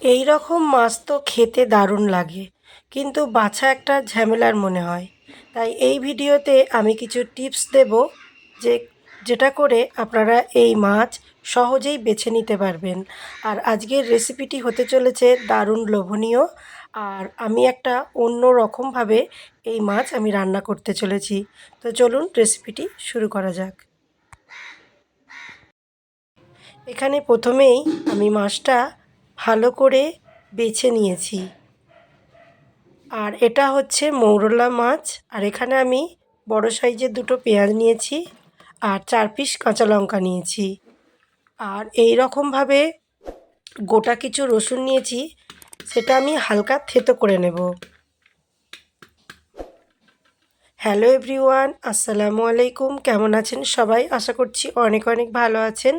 এই রকম মাছ তো খেতে দারুণ লাগে, কিন্তু বাছা একটা ঝামেলার মনে হয়। তাই এই ভিডিওতে আমি কিছু টিপস দেব যে, যেটা করে আপনারা এই মাছ সহজেই বেছে নিতে পারবেন। আর আজকের রেসিপিটি হতে চলেছে দারুণ লোভনীয়, আর আমি একটা অন্য রকমভাবে এই মাছ আমি রান্না করতে চলেছি। তো চলুন রেসিপিটি শুরু করা যাক। এখানে প্রথমেই আমি মাছটা ভালো করে বেছে নিয়েছি। আর এটা হচ্ছে মৌরলা মাছ। আর এখানে আমি বড় সাইজের দুটো পেঁয়াজ নিয়েছি আর চার পিস কাঁচা লঙ্কা নিয়েছি। আর এই রকমভাবে গোটা কিছু রসুন নিয়েছি, সেটা আমি হালকা থেতো করে নেব। হ্যালো এভরিওয়ান, আসসালামু আলাইকুম। কেমন আছেন সবাই? আশা করছি অনেক অনেক ভালো আছেন।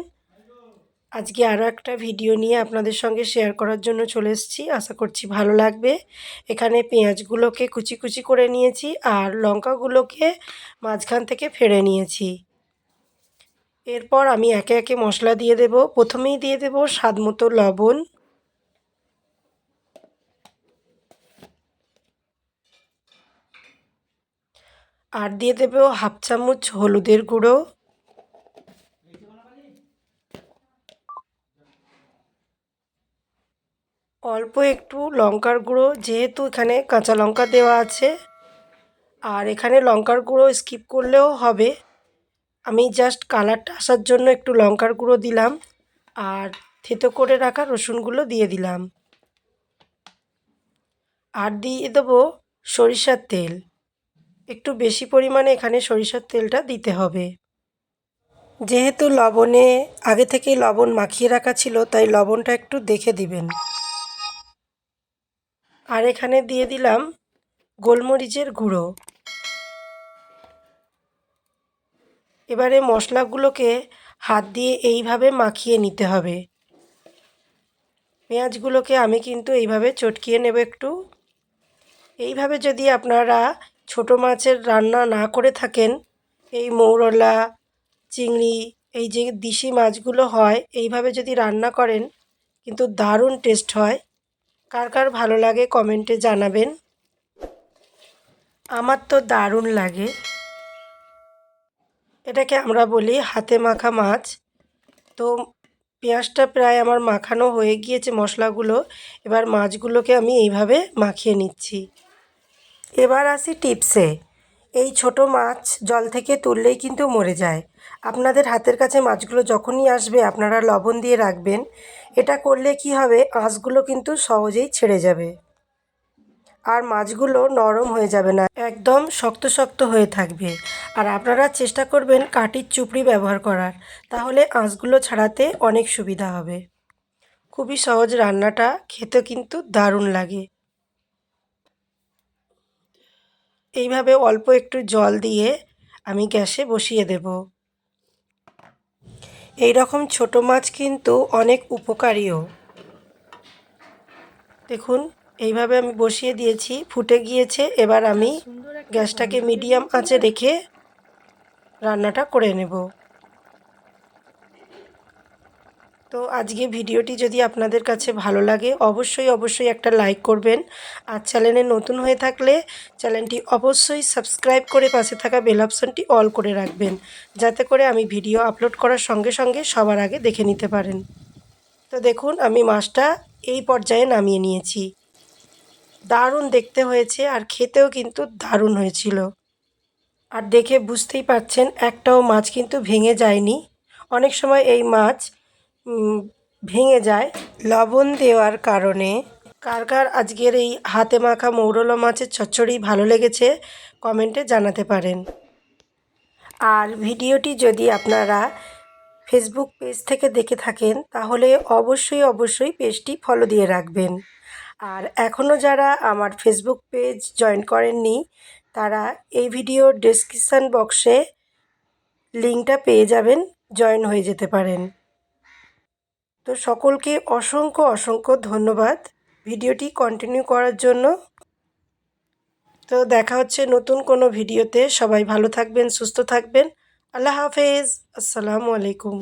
আজকে আরও একটা ভিডিও নিয়ে আপনাদের সঙ্গে শেয়ার করার জন্য চলে এসেছি। আশা করছি ভালো লাগবে। এখানে পেঁয়াজগুলোকে কুচি কুচি করে নিয়েছি আর লঙ্কাগুলোকে মাঝখান থেকে ফেড়ে নিয়েছি। এরপর আমি একে একে মশলা দিয়ে দেব। প্রথমেই দিয়ে দেব স্বাদ মতো লবণ। আর দিয়ে দেব হাফ চামচ হলুদের গুঁড়ো। অল্প একটু লঙ্কার গুঁড়ো, যেহেতু এখানে কাঁচা লঙ্কা দেওয়া আছে। আর এখানে লঙ্কার গুঁড়ো স্কিপ করলেও হবে। আমি জাস্ট কালারটা আসার জন্য একটু লঙ্কার গুঁড়ো দিলাম। আর থেতো করে রাখা রসুনগুলো দিয়ে দিলাম। আর দিয়ে দেবো সরিষার তেল। একটু বেশি পরিমাণে এখানে সরিষার তেলটা দিতে হবে। যেহেতু লবণে, আগে থেকেই লবণ মাখিয়ে রাখা ছিল, তাই লবণটা একটু দেখে দিবেন। আর এখানে দিয়ে দিলাম গোলমরিচের গুঁড়ো। এবারে মশলাগুলোকে হাত দিয়ে এইভাবে মাখিয়ে নিতে হবে। পেঁয়াজগুলোকে আমি কিন্তু এইভাবে চটকিয়ে নেব একটু। এইভাবে যদি আপনারা ছোট মাছের রান্না না করে থাকেন, এই মৌরলা, চিংড়ি, এই যে দিশি মাছগুলো হয়, এইভাবে যদি রান্না করেন, কিন্তু দারুণ টেস্ট হয়। কার কার ভালো লাগে কমেন্টে জানাবেন। আমার তো দারুণ লাগে। এটাকে আমরা বলি হাতে মাখা মাছ। তো পেঁয়াজটা প্রায় আমার মাখানো হয়ে গিয়েছে মশলাগুলো। এবার মাছগুলোকে আমি এইভাবে মাখিয়ে নিচ্ছি। এবার আসি টিপসে। এই ছোট মাছ জল থেকে তুললেই কিন্তু মরে যায়। আপনাদের হাতের কাছে মাছগুলো যখনই আসবে, আপনারা লবণ দিয়ে রাখবেন। এটা করলে কি হবে, আঁশগুলো কিন্তু সহজেই ছেড়ে যাবে। আর মাছগুলো নরম হয়ে যাবে না, একদম শক্ত শক্ত হয়ে থাকবে। আর আপনারা চেষ্টা করবেন কাঠির চুপড়ি ব্যবহার করার, তাহলে আঁশগুলো ছাড়াতে অনেক সুবিধা হবে। খুবই সহজ রান্নাটা খেতে কিন্তু দারুণ লাগে। এইভাবে অল্প একটু জল দিয়ে আমি গ্যাসে বসিয়ে দেব। এই রকম ছোট মাছ কিন্তু অনেক উপকারীও। দেখুন এইভাবে আমি বসিয়ে দিয়েছি ফুটে গিয়েছে। এবার আমি গ্যাসটাকে মিডিয়াম আঁচে রেখে রান্নাটা করে নেব। তো আজকে ভিডিওটি যদি আপনাদের কাছে ভালো লাগে, অবশ্যই অবশ্যই একটা লাইক করবেন। আর চ্যানেলে নতুন হয়ে থাকলে চ্যানেলটি অবশ্যই সাবস্ক্রাইব করে পাশে থাকা বেল অপশানটি অল করে রাখবেন, যাতে করে আমি ভিডিও আপলোড করার সঙ্গে সঙ্গে সবার আগে দেখে নিতে পারেন। তো দেখুন, আমি মাছটা এই পর্যায়ে নামিয়ে নিয়েছি। দারুণ দেখতে হয়েছে আর খেতেও কিন্তু দারুণ হয়েছিল। আর দেখে বুঝতেই পারছেন, একটাও মাছ কিন্তু ভেঙে যায়নি। অনেক সময় এই মাছ ভেঙে যায়। লবণ দেওয়ার কারণে। কার কার আজকের এই হাতে মাখা মৌরলা মাছের চচ্চড়ি ভালো লেগেছে, কমেন্টে জানাতে পারেন। আর ভিডিওটি যদি আপনারা ফেসবুক পেজ থেকে দেখে থাকেন, তাহলে অবশ্যই অবশ্যই পেজটি ফলো দিয়ে রাখবেন। আর এখনও যারা আমার ফেসবুক পেজ জয়েন করেননি, তারা এই ভিডিওর ডেসক্রিপশান বক্সে লিঙ্কটা পেয়ে যাবেন, জয়েন হয়ে যেতে পারেন। তো সকলকে অসংখ্য অসংখ্য ধন্যবাদ ভিডিওটি কন্টিনিউ করার জন্য। তো দেখা হচ্ছে নতুন কোনো ভিডিওতে। সবাই ভালো থাকবেন, সুস্থ থাকবেন। আল্লাহ হাফেজ। আসসালামু আলাইকুম।